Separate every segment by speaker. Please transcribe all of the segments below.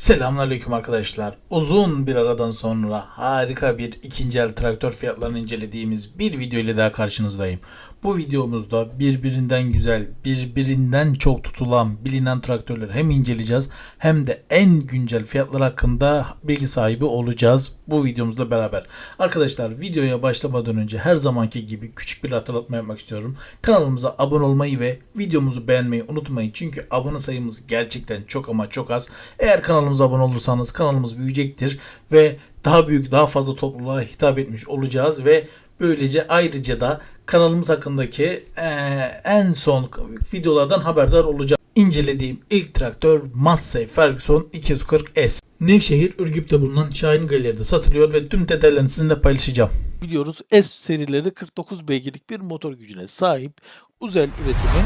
Speaker 1: Selamünaleyküm arkadaşlar. Uzun bir aradan sonra harika bir ikinci el traktör fiyatlarını incelediğimiz bir video ile daha karşınızdayım. Bu videomuzda birbirinden güzel, birbirinden çok tutulan, bilinen traktörleri hem inceleyeceğiz hem de en güncel fiyatlar hakkında bilgi sahibi olacağız bu videomuzla beraber. Arkadaşlar videoya başlamadan önce her zamanki gibi küçük bir hatırlatma yapmak istiyorum. Kanalımıza abone olmayı ve videomuzu beğenmeyi unutmayın. Çünkü abone sayımız gerçekten çok ama çok az. Eğer kanalımıza abone olursanız kanalımız büyüyecektir ve daha büyük daha fazla topluluğa hitap etmiş olacağız ve böylece ayrıca da kanalımız hakkındaki eee, en son videolardan haberdar olacağız. İncelediğim ilk traktör Massey Ferguson 240S. Nevşehir Ürgüp'te bulunan Şahin Galeri'de satılıyor ve tüm detaylarını sizinle paylaşacağım.
Speaker 2: biliyoruz S serileri 49 beygirlik bir motor gücüne sahip özel üretimi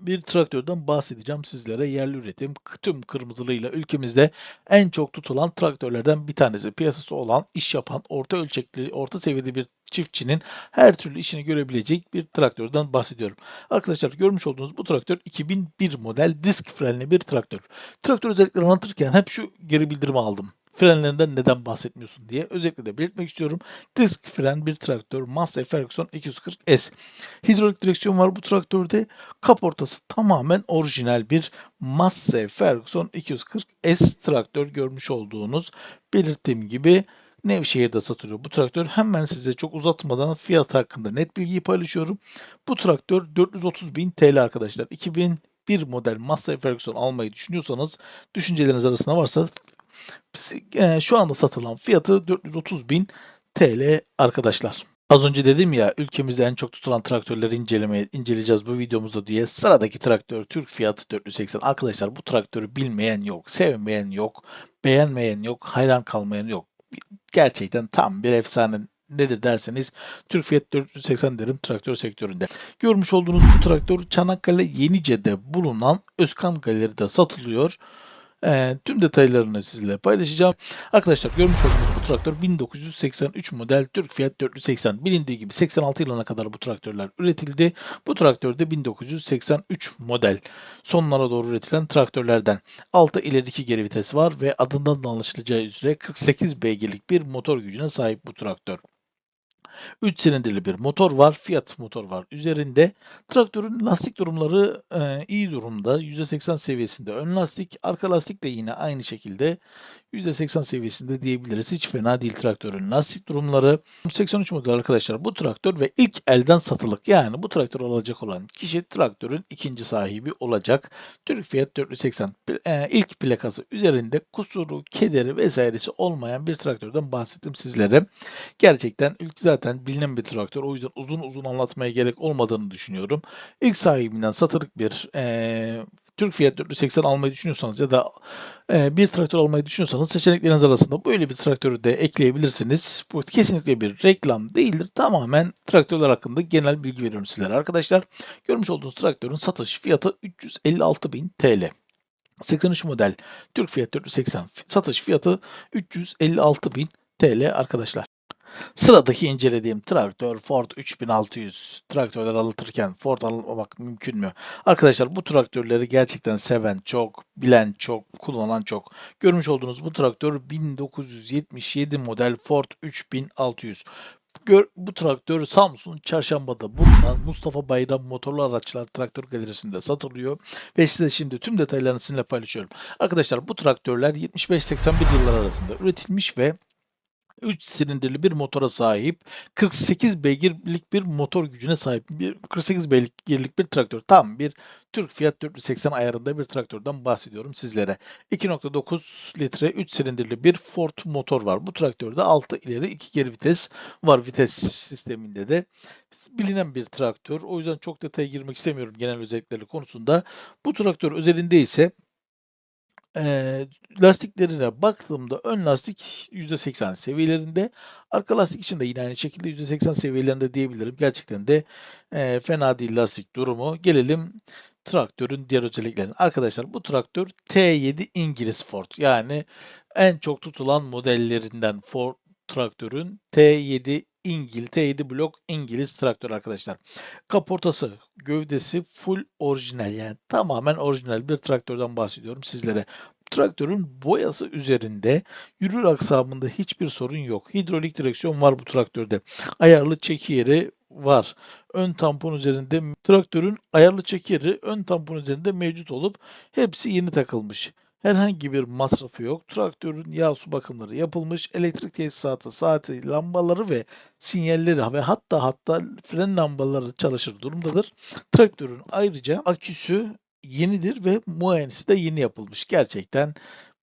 Speaker 2: bir traktörden bahsedeceğim sizlere. Yerli üretim tüm kırmızılığıyla ülkemizde en çok tutulan traktörlerden bir tanesi. Piyasası olan, iş yapan, orta ölçekli, orta seviyede bir çiftçinin her türlü işini görebilecek bir traktörden bahsediyorum. Arkadaşlar görmüş olduğunuz bu traktör 2001 model disk frenli bir traktör. Traktör özelliklerini anlatırken hep şu geri bildirimi aldım frenlerinden neden bahsetmiyorsun diye özellikle de belirtmek istiyorum. Disk fren bir traktör Massey Ferguson 240S. Hidrolik direksiyon var bu traktörde. Kaportası tamamen orijinal bir Massey Ferguson 240S traktör görmüş olduğunuz belirttiğim gibi Nevşehir'de satılıyor bu traktör. Hemen size çok uzatmadan fiyat hakkında net bilgiyi paylaşıyorum. Bu traktör 430 bin TL arkadaşlar. 2001 model Massey Ferguson almayı düşünüyorsanız düşünceleriniz arasında varsa şu anda satılan fiyatı 430 bin TL arkadaşlar. Az önce dedim ya ülkemizde en çok tutulan traktörleri incelemeye, inceleyeceğiz bu videomuzda diye. Sıradaki traktör Türk fiyatı 480. Arkadaşlar bu traktörü bilmeyen yok, sevmeyen yok, beğenmeyen yok, hayran kalmayan yok. Gerçekten tam bir efsane nedir derseniz Türk Fiyat 480 derim traktör sektöründe. Görmüş olduğunuz bu traktör Çanakkale Yenice'de bulunan Özkan Galeri'de satılıyor. Ee, tüm detaylarını sizinle paylaşacağım. Arkadaşlar görmüş olduğunuz bu traktör 1983 model Türk Fiat 480. Bilindiği gibi 86 yılına kadar bu traktörler üretildi. Bu traktör de 1983 model. Sonlara doğru üretilen traktörlerden. 6 ileri 2 geri vites var ve adından da anlaşılacağı üzere 48 beygirlik bir motor gücüne sahip bu traktör. 3 silindirli bir motor var. Fiat motor var üzerinde. Traktörün lastik durumları e, iyi durumda. %80 seviyesinde ön lastik. Arka lastik de yine aynı şekilde %80 seviyesinde diyebiliriz. Hiç fena değil traktörün lastik durumları. 83 model arkadaşlar bu traktör ve ilk elden satılık. Yani bu traktör alacak olan kişi traktörün ikinci sahibi olacak. Türk Fiat 480 e, ilk plakası üzerinde kusuru, kederi vesairesi olmayan bir traktörden bahsettim sizlere. Gerçekten ilk zaten bilinen bir traktör. O yüzden uzun uzun anlatmaya gerek olmadığını düşünüyorum. İlk sahibinden satılık bir e, Türk Fiat 480 almayı düşünüyorsanız ya da e, bir traktör almayı düşünüyorsanız seçenekleriniz arasında böyle bir traktörü de ekleyebilirsiniz. Bu kesinlikle bir reklam değildir. Tamamen traktörler hakkında genel bilgi veriyorum sizlere arkadaşlar. Görmüş olduğunuz traktörün satış fiyatı 356.000 TL. 83 model Türk Fiat 480 satış fiyatı 356.000 TL arkadaşlar. Sıradaki incelediğim traktör Ford 3600. Traktörler alırken Ford almak mümkün mü? Arkadaşlar bu traktörleri gerçekten seven çok, bilen çok, kullanan çok. Görmüş olduğunuz bu traktör 1977 model Ford 3600. Gör, bu traktör Samsun Çarşamba'da bulunan Mustafa Bayram Motorlu Araçlar Traktör Galerisi'nde satılıyor. Ve size şimdi tüm detaylarını sizinle paylaşıyorum. Arkadaşlar bu traktörler 75-81 yıllar arasında üretilmiş ve 3 silindirli bir motora sahip, 48 beygirlik bir motor gücüne sahip, bir 48 beygirlik bir traktör. Tam bir Türk Fiat 480 ayarında bir traktörden bahsediyorum sizlere. 2.9 litre 3 silindirli bir Ford motor var. Bu traktörde 6 ileri 2 geri vites var vites sisteminde de. Bilinen bir traktör. O yüzden çok detaya girmek istemiyorum genel özellikleri konusunda. Bu traktör özelinde ise lastiklerine baktığımda ön lastik %80 seviyelerinde. Arka lastik için de yine aynı şekilde %80 seviyelerinde diyebilirim. Gerçekten de e, fena değil lastik durumu. Gelelim traktörün diğer özelliklerine. Arkadaşlar bu traktör T7 İngiliz Ford. Yani en çok tutulan modellerinden Ford traktörün T7 İngil, T7 blok İngiliz traktör arkadaşlar. Kaportası, gövdesi full orijinal yani tamamen orijinal bir traktörden bahsediyorum sizlere. Traktörün boyası üzerinde yürür aksamında hiçbir sorun yok. Hidrolik direksiyon var bu traktörde. Ayarlı çeki yeri var. Ön tampon üzerinde traktörün ayarlı çeki yeri ön tampon üzerinde mevcut olup hepsi yeni takılmış. Herhangi bir masrafı yok. Traktörün yağ su bakımları yapılmış. Elektrik tesisatı, saati, lambaları ve sinyalleri ve hatta hatta fren lambaları çalışır durumdadır. Traktörün ayrıca aküsü yenidir ve muayenesi de yeni yapılmış. Gerçekten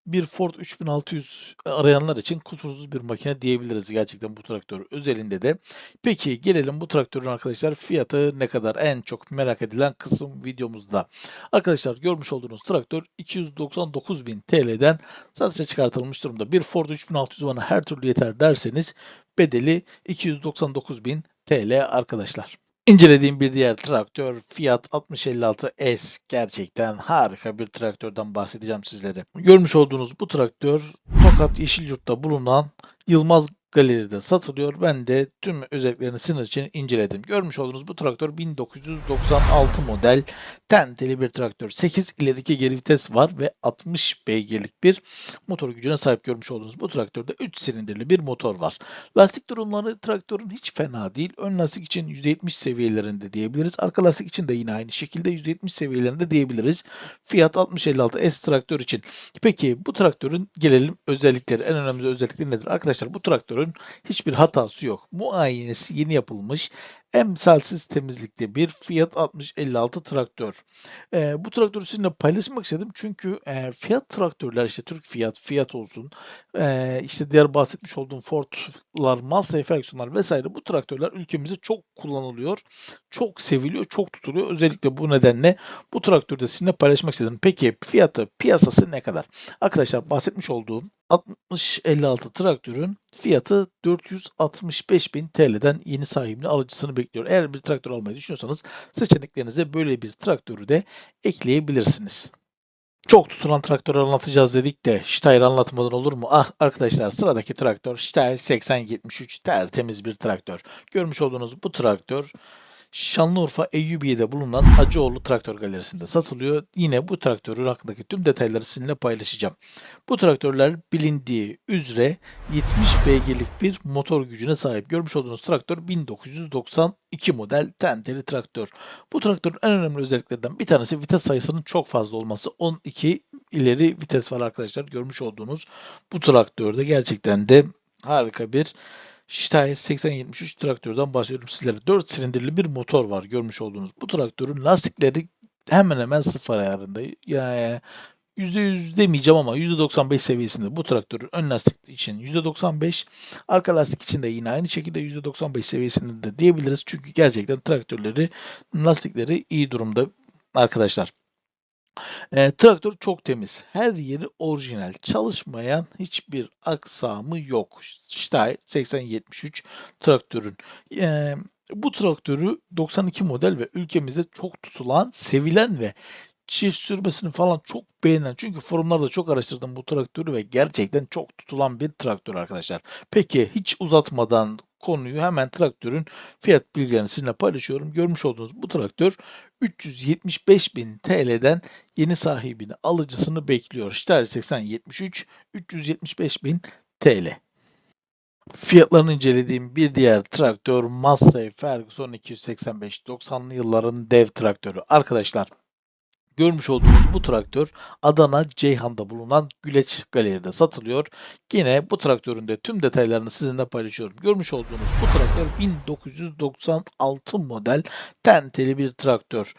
Speaker 2: bir Ford 3600 arayanlar için kusursuz bir makine diyebiliriz gerçekten bu traktör özelinde de. Peki gelelim bu traktörün arkadaşlar fiyatı ne kadar en çok merak edilen kısım videomuzda. Arkadaşlar görmüş olduğunuz traktör 299.000 TL'den satışa çıkartılmış durumda. Bir Ford 3600 bana her türlü yeter derseniz bedeli 299.000 TL arkadaşlar. İncelediğim bir diğer traktör Fiat 6056S gerçekten harika bir traktörden bahsedeceğim sizlere. Görmüş olduğunuz bu traktör Tokat Yeşilyurt'ta bulunan Yılmaz galeride satılıyor. Ben de tüm özelliklerini sizin için inceledim. Görmüş olduğunuz bu traktör 1996 model tenteli bir traktör. 8 ileri 2 geri vites var ve 60 beygirlik bir motor gücüne sahip görmüş olduğunuz bu traktörde 3 silindirli bir motor var. Lastik durumları traktörün hiç fena değil. Ön lastik için %70 seviyelerinde diyebiliriz. Arka lastik için de yine aynı şekilde %70 seviyelerinde diyebiliriz. Fiat 6056 S traktör için. Peki bu traktörün gelelim özellikleri. En önemli özellikleri nedir? Arkadaşlar bu traktörün hiçbir hatası yok. Muayenesi yeni yapılmış. Emsalsiz temizlikte bir Fiat 6056 traktör. Ee, bu traktörü sizinle paylaşmak istedim çünkü e, Fiat traktörler işte Türk Fiat, Fiat olsun, e, işte diğer bahsetmiş olduğum Ford'lar, Massey Ferguson'lar vesaire bu traktörler ülkemizde çok kullanılıyor, çok seviliyor, çok tutuluyor. Özellikle bu nedenle bu traktörü de sizinle paylaşmak istedim. Peki fiyatı, piyasası ne kadar? Arkadaşlar bahsetmiş olduğum 6056 traktörün fiyatı 465.000 TL'den yeni sahibini alıcısını bekliyor. Eğer bir traktör almayı düşünüyorsanız seçeneklerinize böyle bir traktörü de ekleyebilirsiniz. Çok tutulan traktör anlatacağız dedik de Steyr anlatmadan olur mu? Ah arkadaşlar sıradaki traktör Steyr 8073 tertemiz bir traktör. Görmüş olduğunuz bu traktör Şanlıurfa Eyyubiye'de bulunan Acıoğlu Traktör Galerisi'nde satılıyor. Yine bu traktörün hakkındaki tüm detayları sizinle paylaşacağım. Bu traktörler bilindiği üzere 70 beygirlik bir motor gücüne sahip. Görmüş olduğunuz traktör 1992 model tenteli traktör. Bu traktörün en önemli özelliklerinden bir tanesi vites sayısının çok fazla olması. 12 ileri vites var arkadaşlar. Görmüş olduğunuz bu traktörde gerçekten de harika bir Steyr 8073 traktörden bahsediyorum sizlere. 4 silindirli bir motor var görmüş olduğunuz. Bu traktörün lastikleri hemen hemen sıfır ayarında. Yani %100 demeyeceğim ama %95 seviyesinde bu traktörün ön lastik için %95, arka lastik için de yine aynı şekilde %95 seviyesinde de diyebiliriz. Çünkü gerçekten traktörleri lastikleri iyi durumda arkadaşlar. E, traktör çok temiz. Her yeri orijinal. Çalışmayan hiçbir aksamı yok. Steyr 8073 traktörün. E, bu traktörü 92 model ve ülkemizde çok tutulan, sevilen ve çift sürmesini falan çok beğenen. Çünkü forumlarda çok araştırdım bu traktörü ve gerçekten çok tutulan bir traktör arkadaşlar. Peki hiç uzatmadan konuyu hemen traktörün fiyat bilgilerini sizinle paylaşıyorum. Görmüş olduğunuz bu traktör 375.000 TL'den yeni sahibini alıcısını bekliyor. Steyr 8073 375.000 TL. Fiyatlarını incelediğim bir diğer traktör Massey Ferguson 285 90'lı yılların dev traktörü. Arkadaşlar Görmüş olduğunuz bu traktör Adana Ceyhan'da bulunan Güleç Galeri'de satılıyor. Yine bu traktörün de tüm detaylarını sizinle paylaşıyorum. Görmüş olduğunuz bu traktör 1996 model tenteli bir traktör.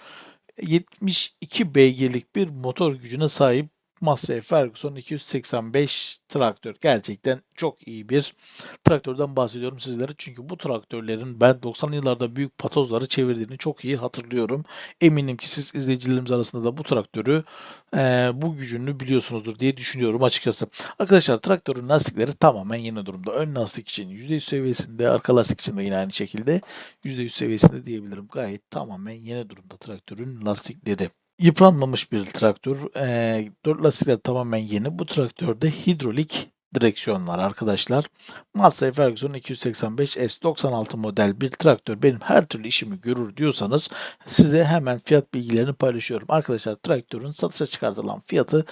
Speaker 2: 72 beygirlik bir motor gücüne sahip Massey Ferguson 285 traktör. Gerçekten çok iyi bir traktörden bahsediyorum sizlere. Çünkü bu traktörlerin ben 90'lı yıllarda büyük patozları çevirdiğini çok iyi hatırlıyorum. Eminim ki siz izleyicilerimiz arasında da bu traktörü e, bu gücünü biliyorsunuzdur diye düşünüyorum açıkçası. Arkadaşlar traktörün lastikleri tamamen yeni durumda. Ön lastik için %100 seviyesinde, arka lastik için de yine aynı şekilde %100 seviyesinde diyebilirim. Gayet tamamen yeni durumda traktörün lastikleri. Yıpranmamış bir traktör. E, dört lastikler tamamen yeni. Bu traktörde hidrolik direksiyon var arkadaşlar. Massey Ferguson 285 S96 model bir traktör benim her türlü işimi görür diyorsanız size hemen fiyat bilgilerini paylaşıyorum. Arkadaşlar traktörün satışa çıkartılan fiyatı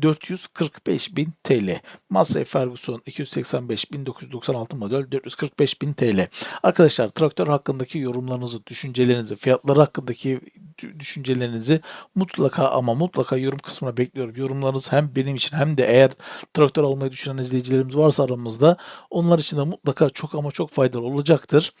Speaker 2: 445.000 TL. Massey Ferguson 285 1996 model 445.000 TL. Arkadaşlar traktör hakkındaki yorumlarınızı, düşüncelerinizi, fiyatları hakkındaki dü- düşüncelerinizi mutlaka ama mutlaka yorum kısmına bekliyorum. Yorumlarınız hem benim için hem de eğer traktör almayı düşünen izleyicilerimiz varsa aramızda onlar için de mutlaka çok ama çok faydalı olacaktır.